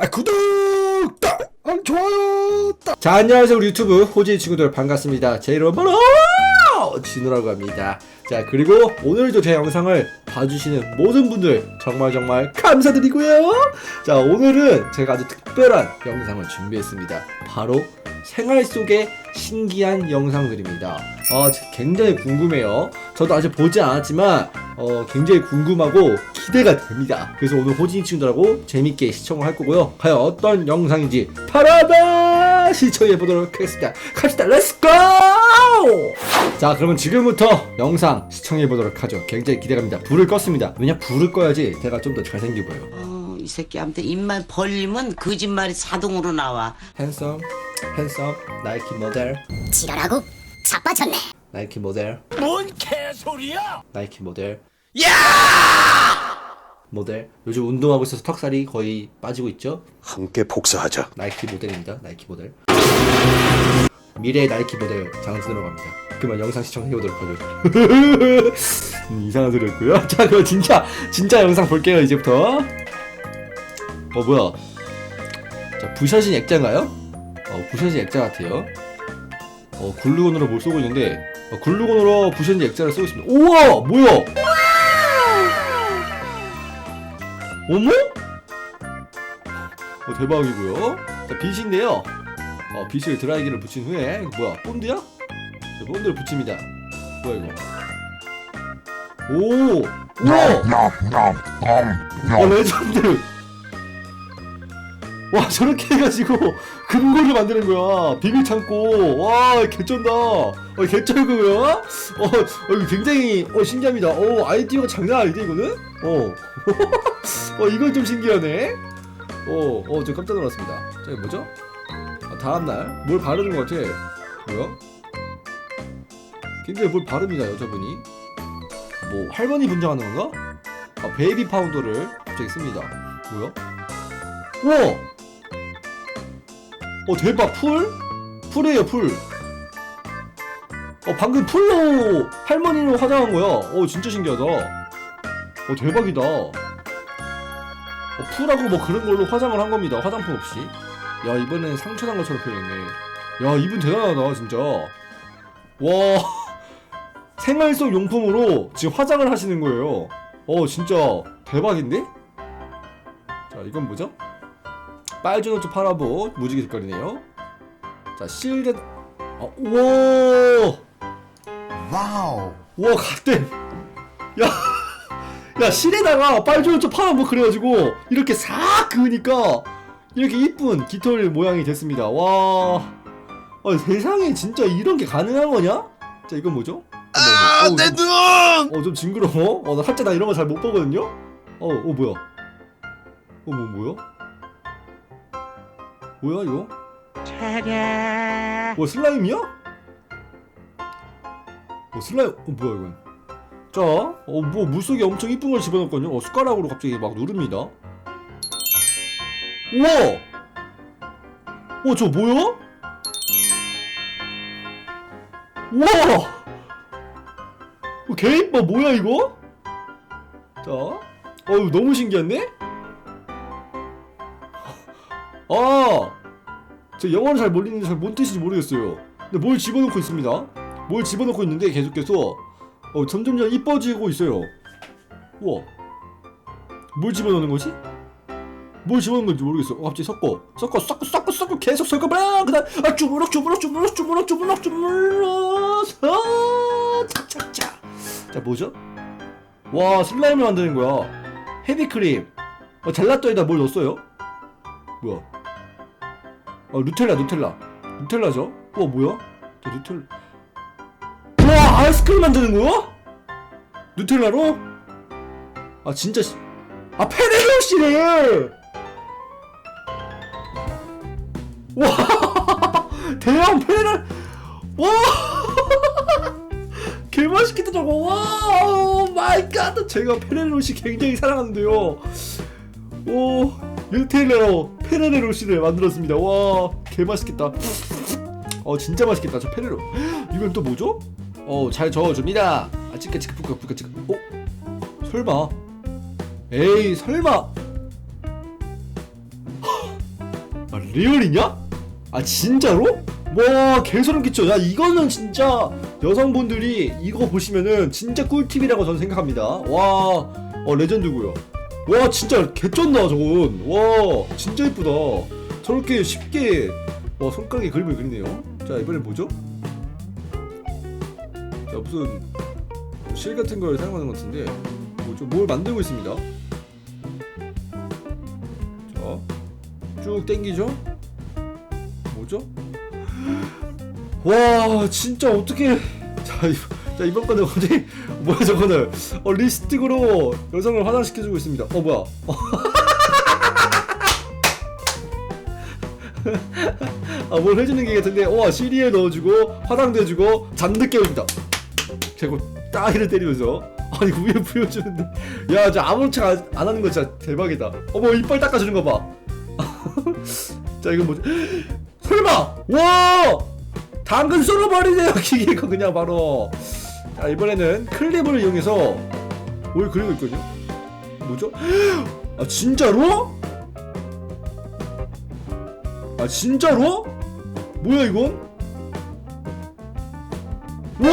아 구독! 딱! 아, 좋아요! 딱. 자 안녕하세요 우리 유튜브 호지 친구들 반갑습니다. 제 이름은 바로 진우라고 합니다. 자 그리고 오늘도 제 영상을 봐주시는 모든 분들 정말 정말 감사드리고요. 자 오늘은 제가 아주 특별한 영상을 준비했습니다. 바로 생활 속의 신기한 영상들입니다. 아 굉장히 궁금해요. 저도 아직 보지 않았지만 어, 굉장히 궁금하고 기대가 됩니다. 그래서 오늘 호진이 친구들하고 재밌게 시청을 할 거고요. 과연 어떤 영상인지 바라봐 시청해 보도록 하겠습니다. 갑시다. 렛츠고! 자, 그러면 지금부터 영상 시청해 보도록 하죠. 굉장히 기대갑니다. 불을 껐습니다. 왜냐 불을 꺼야지 제가 좀 더 잘생겨 보여요. 어, 이 새끼한테 입만 벌리면 거짓말이 자동으로 나와. 핸섬, 핸섬, 나이키 모델, 지랄하고 자빠졌네. 나이키 모델, 뭔 개소리야! 나이키 모델. 모델. 요즘 운동하고 있어서 턱살이 거의 빠지고 있죠? 함께 복사하자. 나이키 모델입니다. 나이키 모델. 미래의 나이키 모델 장순으로 갑니다. 그만 영상 시청해 보도록 하죠. 음, 이상한 소리였고요. 자, 그럼 진짜 진짜 영상 볼게요. 이제부터. 어 뭐야? 자, 부셔진 액자인가요? 어, 부셔진 액자 같아요. 어, 글루건으로 뭘 쏘고 있는데 어, 글루건으로 부셔진 액자를 쏘고 있습니다. 우와, 뭐야? 어머? 어, 대박이고요. 자, 빗인데요. 어, 빗을 드라이기를 붙인 후에 이거 뭐야? 본드야? 자, 본드를 붙입니다. 뭐야 이거? 오! 우와! 어, 레전드! 와 저렇게 해가지고 금고를 만드는 거야 비밀 창고 와 개쩐다 어 개쩔고요 어, 어 굉장히 어 신기합니다 어 아이디어가 장난 아닌데 이거는 어 어, 이건 좀 신기하네. 어, 어, 저 깜짝 놀랐습니다. 자, 이거 뭐죠? 아, 다음날 뭘 바르는 것 같아. 뭐야? 굉장히 뭘 바릅니다, 여자분이. 뭐 할머니 분장하는 건가? 아, 베이비 파우더를 갑자기 씁니다. 뭐야? 우와! 어, 대박, 풀? 풀이에요, 풀. 어, 방금 풀로 할머니로 화장한 거야. 어, 진짜 신기하다. 어, 대박이다. 어, 풀하고 뭐 그런 걸로 화장을 한 겁니다. 화장품 없이. 야, 이번엔 상처 난 것처럼 표현했네. 야, 이분 대단하다, 진짜. 와. 생활 속 용품으로 지금 화장을 하시는 거예요. 어, 진짜 대박인데? 자, 이건 뭐죠? 빨주노트 파라보 무지개 색깔이네요. 자, 실드. 어, 우와! 와우. 우와, 갓댐! 야! 야 실에다가 뭐 그래가지고 이렇게 싹 그으니까 이렇게 이쁜 깃털 모양이 됐습니다. 와, 아, 세상에 진짜 이런 게 가능한 거냐? 자 이건 뭐죠? 아, 내 눈! 어 좀 징그러워. 어 나 살짝 나 이런 거 잘 못 보거든요. 어, 어 뭐야? 어 뭐 뭐야? 뭐야 이거? 뭐 슬라임이야? 어 슬라임? 어 뭐야 이건? 자, 어, 뭐, 물속에 엄청 이쁜 걸 집어넣었거든요. 어, 숟가락으로 갑자기 막 누릅니다. 우와! 어, 저 뭐야? 우와! 어, 개 이뻐, 뭐야, 이거? 자, 어, 이거 너무 신기한데? 아! 저 영어를 잘 모르는데 잘 뭔 뜻인지 모르겠어요. 근데 뭘 집어넣고 있습니다. 뭘 집어넣고 있는데 계속해서 어 점점점 이뻐지고 있어요. 우와. 뭘 집어넣는 거지? 뭘 집어넣는 건지 모르겠어. 어, 갑자기 섞어. 섞어, 섞어, 섞어, 섞어, 계속 섞어봐. 그 다음, 아, 주물럭, 주물럭, 주물럭, 주물럭, 주물럭, 주물럭. 아, 착착착. 자, 뭐죠? 와, 슬라임을 만드는 거야. 헤비크림. 어, 젤라또에다 뭘 넣었어요? 뭐야? 어, 누텔라, 누텔라. 누텔라죠? 와, 뭐야? 저 누텔라. 와 아이스크림 만드는 거야? 누텔라로? 아 진짜 시... 아 페레로 씨네 와 대형 페레로 와 개맛있겠다 저거 와 마이 갓 제가 페레로시 굉장히 사랑하는데요 오 누텔라로 페레로시를 만들었습니다. 와 개 맛있겠다. 어 진짜 맛있겠다 저 페레로. 이건 또 뭐죠? 어 잘 저어줍니다. 아 치카 치카 푸카 푸카 치카. 어? 설마. 에이 설마. 아 리얼이냐? 아 진짜로? 와 개소름 끼쳐. 야 이거는 진짜 여성분들이 이거 보시면은 진짜 꿀팁이라고 저는 생각합니다. 와 어, 레전드고요 와 진짜 개쩐다 저건 와 진짜 이쁘다 저렇게 쉽게 와 손가락에 그림을 그리네요 자 이번엔 뭐죠? 자 무슨 실 같은 걸 사용하는 것 같은데 뭐죠? 뭘 만들고 있습니다 자쭉 땡기죠? 뭐죠? 와 진짜 어떻게 자, 이- 자 이번 거는 어디 뭐야 저거는. 어 립스틱으로 여성을 화장시켜주고 있습니다. 어 뭐야? 아 뭘 해주는 게 같은데. 와 시리에 넣어주고 화장도 해주고 잠도 깨웁니다. 제고 따위를 때리면서. 아니 위에 부여주는데. 야 저 아무렇지 안, 안 하는 거 진짜 대박이다. 어머 이빨 닦아주는 거봐. 자 이건 뭐지? 설마! 와! 당근 썰어버리네요. 기계가 그냥 바로 자 이번에는 클립을 이용해서 뭘 그리고 있거든요. 뭐죠? 아 진짜로? 아 진짜로? 뭐야 이건? 와!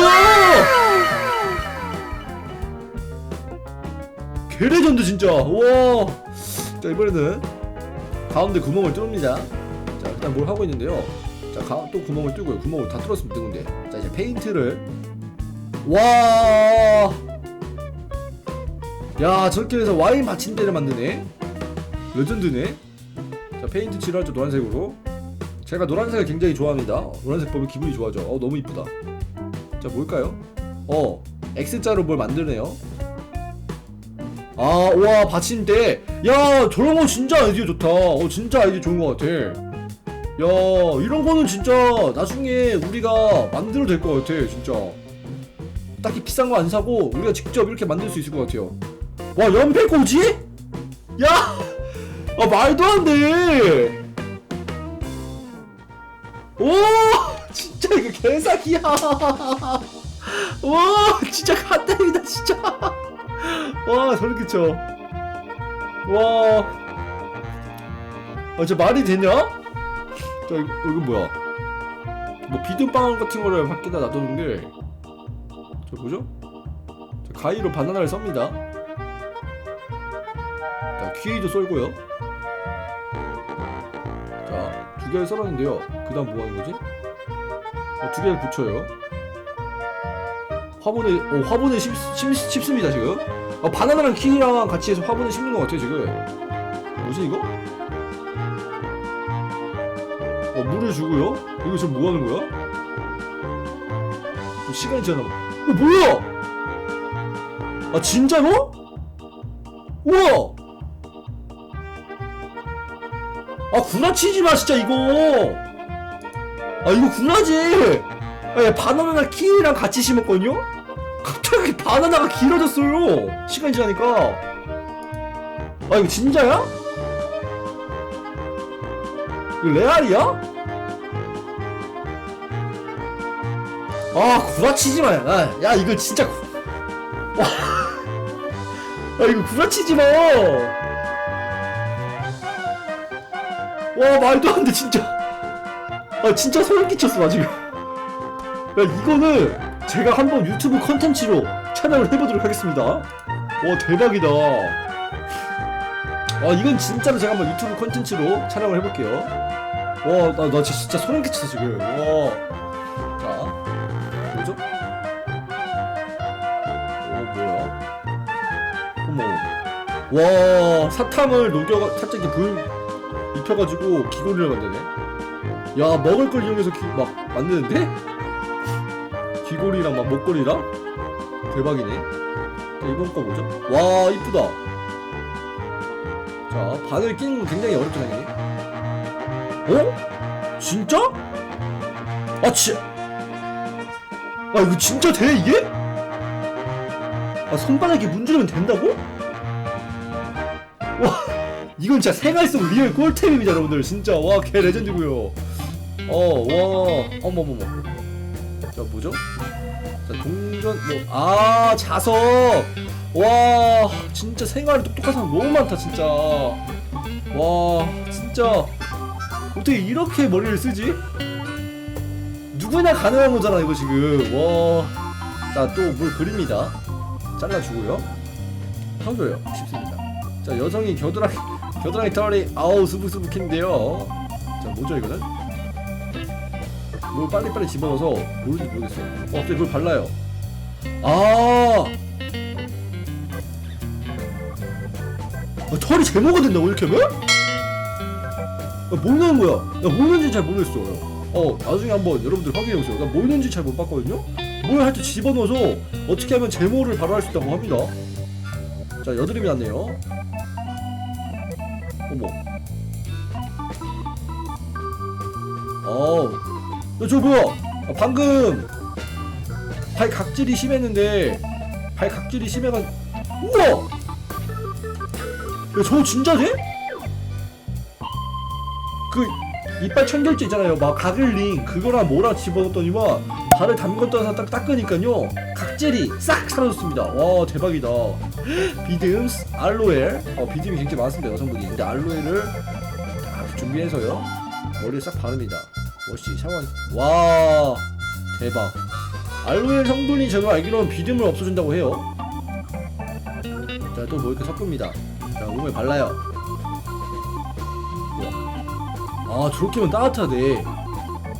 개레전드 진짜. 와 자 이번에는 가운데 구멍을 뚫습니다. 자 일단 뭘 하고 있는데요? 자, 가, 또 구멍을 뚫고요. 구멍을 다 뚫었으면 되는데. 자, 이제 페인트를. 와! 야, 저렇게 해서 와인 받침대를 만드네? 레전드네? 자, 페인트 칠하죠, 노란색으로. 제가 노란색을 굉장히 좋아합니다. 어, 노란색 보면 기분이 좋아져. 어, 너무 이쁘다. 자, 뭘까요? 어, X자로 뭘 만드네요. 아, 와, 받침대. 야, 저런 거 진짜 아이디어 좋다. 어, 진짜 아이디어 좋은 것 같아. 야 이런 거는 진짜 나중에 우리가 만들어도 될 것 같아 진짜 딱히 비싼 거 안 사고 우리가 직접 이렇게 만들 수 있을 것 같아요 와 연필꽂이? 야! 아 말도 안돼 오 진짜 이거 개사기야 와 진짜 갓다리다 진짜 와 소름 끼쳐 와 아, 진짜 말이 되냐? 자, 이거, 이건 뭐야? 뭐 비듬빵 같은 거를 밖에다 놔두는 게, 저 뭐죠? 자, 가위로 바나나를 썹니다. 자, 키위도 썰고요. 자, 두 개를 썰었는데요. 그 다음 뭐 하는 거지? 어, 두 개를 붙여요. 화분에, 어, 화분에 심, 심, 심습니다, 지금. 어, 바나나랑 키위랑 같이 해서 화분에 심는 것 같아요, 지금. 뭐지, 이거? 어 물을 주고요. 이거 지금 뭐 하는 거야? 좀 시간이 지나. 어 뭐야? 아 진짜로? 우와! 아 구라치지 마 진짜 이거. 아 이거 구라지. 아, 야, 바나나랑 키위랑 같이 심었거든요. 갑자기 바나나가 길어졌어요. 시간이 지나니까. 아 이거 진짜야? 이거 레알이야? 아 구라치지 마. 야, 야 이거 진짜. 구... 와. 아 이거 구라치지 마. 와 말도 안 돼 진짜. 아 진짜 소름 끼쳤어 나 지금. 야 이거는 제가 한번 유튜브 컨텐츠로 촬영을 해보도록 하겠습니다. 와 대박이다. 와 이건 진짜로 제가 한번 유튜브 컨텐츠로 촬영을 해볼게요. 와, 나, 나 진짜 소름 끼쳤어, 지금. 와. 와, 사탕을 녹여, 살짝 이렇게 불 입혀가지고 기고리를 만드네. 야, 먹을 걸 이용해서 기, 막 만드는데? 귀고리랑 막 목걸이랑? 대박이네. 자, 이번 거 뭐죠? 와, 이쁘다. 자, 바늘 끼는 건 굉장히 어렵죠, 당연히. 어? 진짜? 아 지. 아 이거 진짜 돼 이게? 아 손바닥에 문지르면 된다고? 와 이건 진짜 생활 속 리얼 꿀템입니다 여러분들. 진짜. 와 개 레전드고요. 어와. 어머머머. 자 뭐죠? 자 동전 뭐아 자석. 와 진짜 생활이 똑똑한 사람 너무 많다 진짜. 와 진짜. 어떻게 이렇게 머리를 쓰지? 누구나 가능한 거잖아 이거 지금. 와자또 뭘 그립니다 잘라주고요 평소요 쉽습니다 자 여성이 겨드랑이 겨드랑이 털이 아우 수북수북했는데요 자 뭐죠 이거는 뭘 빨리빨리 집어넣어서 모르는지 모르겠어요 어 갑자기 뭘 발라요 아 아, 털이 제모가 된다고 이렇게 하면? 야, 뭐 넣는 거야? 나 뭐는지 잘 모르겠어. 어, 나중에 한번 여러분들 확인해 보세요. 나 뭐는지 잘 못 봤거든요. 뭘할때 집어넣어서 어떻게 하면 제모를 바로 할 수 있다고 합니다. 자, 여드름이 났네요. 어머. 어우. 야, 저 뭐야? 아, 방금 발 각질이 심했는데 발 각질이 심해가 우와! 야, 저거 진짜 돼? 이빨 청결제 있잖아요. 막 가글링 그거랑 뭐랑 집어넣었더니만 발을 담궜다가 딱 닦으니까요 각질이 싹 사라졌습니다. 와 대박이다. 비듬스 알로에 어 비듬이 굉장히 많습니다 여성분이. 근데 알로에를 딱 준비해서요 머리에 싹 바릅니다. 멋이 샤워. 와 대박. 알로에 성분이 제가 알기로는 비듬을 없애준다고 해요. 자 또 뭐 이렇게 섞습니다. 자 몸에 발라요. 아 저렇게 하면 따뜻하대.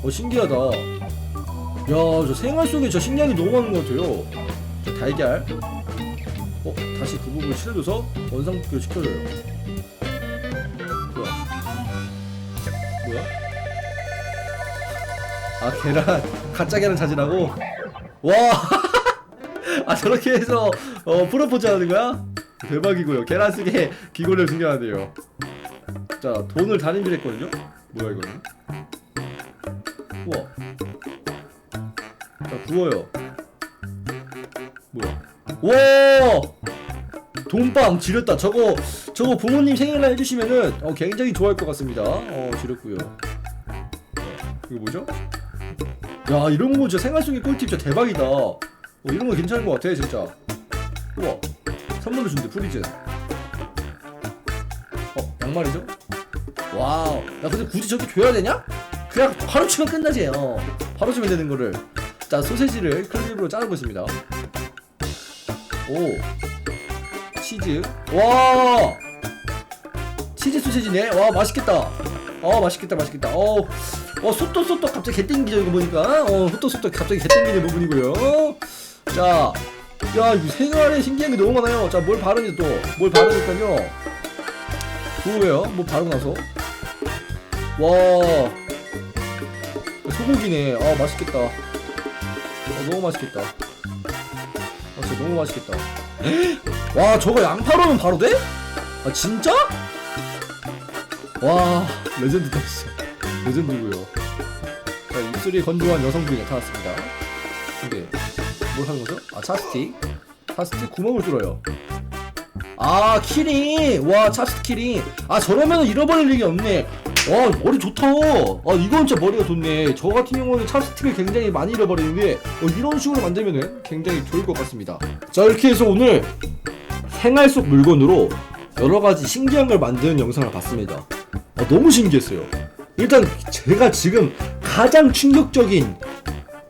어 신기하다. 야 저 생활 속에 저게 너무 많은 것 같아요. 자 달걀. 어 다시 그 부분을 칠해줘서 원상복귀를 시켜줘요. 뭐야? 뭐야? 아 계란. 가짜 계란 찾으라고? 와 아 저렇게 해서 어 프로포즈 하는 거야? 대박이고요. 계란 속에 기골을 숨겨야 자 돈을 단임질했거든요? 뭐야 이거는? 우와. 자 구워요. 뭐야? 와! 돈빵 지렸다. 저거 저거 부모님 생일날 해주시면은 어, 굉장히 좋아할 것 같습니다. 어 지렸고요. 이거 뭐죠? 야 이런 거 진짜 생활 속의 꿀팁 진짜 대박이다. 어, 이런 거 괜찮은 것 같아 진짜. 우와. 선물로 준대 프리즈. 어 양말이죠? 와우. 야, 근데 굳이 저렇게 줘야 되냐? 그냥 바로 치면 끝나지. 어. 바로 주면 되는 거를. 자, 소세지를 클립으로 자르고 있습니다. 오. 치즈. 와! 치즈 소세지네. 와, 맛있겠다. 어, 맛있겠다, 맛있겠다. 어, 어, 소떡소떡 갑자기 개 땡기죠, 이거 보니까. 어, 소떡소떡 갑자기 개 땡기는 부분이고요. 자, 야, 이 생활에 신기한 게 너무 많아요. 자, 뭘 바르니 또. 뭘 바르니까요. 구워요. 뭐 바르고 나서. 와 소고기네 아 맛있겠다 어, 너무 맛있겠다 아 진짜 너무 맛있겠다 와 저거 양파로는 바로 돼? 아 진짜? 와 레전드다 진짜 레전드고요 자 입술이 건조한 여성분이 나타났습니다 근데 뭘 하는 거죠? 아 찹스틱 찹스틱 구멍을 뚫어요 아 키링. 와 찹스틱 키링. 아 저러면 잃어버릴 일이 없네. 와 머리 좋다. 아 이건 진짜 머리가 좋네. 저 같은 경우는 찹스틱을 굉장히 많이 잃어버리는데 어, 이런 식으로 만들면은 굉장히 좋을 것 같습니다. 자 이렇게 해서 오늘 생활 속 물건으로 여러 가지 신기한 걸 만드는 영상을 봤습니다. 아, 너무 신기했어요. 일단 제가 지금 가장 충격적인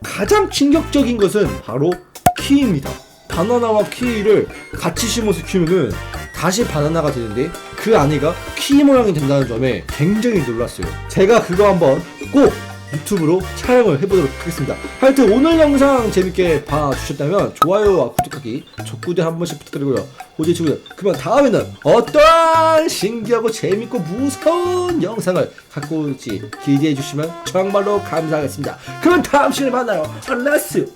가장 충격적인 것은 바로 키입니다 바나나와 키위를 같이 심어서 키우면은 다시 바나나가 되는데 그 안에가 키 모양이 된다는 점에 굉장히 놀랐어요. 제가 그거 한번 꼭 유튜브로 촬영을 해보도록 하겠습니다. 하여튼 오늘 영상 재밌게 봐주셨다면 좋아요와 구독하기, 족구대 한 번씩 부탁드리고요. 호재 친구들 그러면 다음에는 어떤 신기하고 재밌고 무서운 영상을 갖고 올지 기대해 주시면 정말로 감사하겠습니다. 그럼 다음 시간에 만나요. 렛츠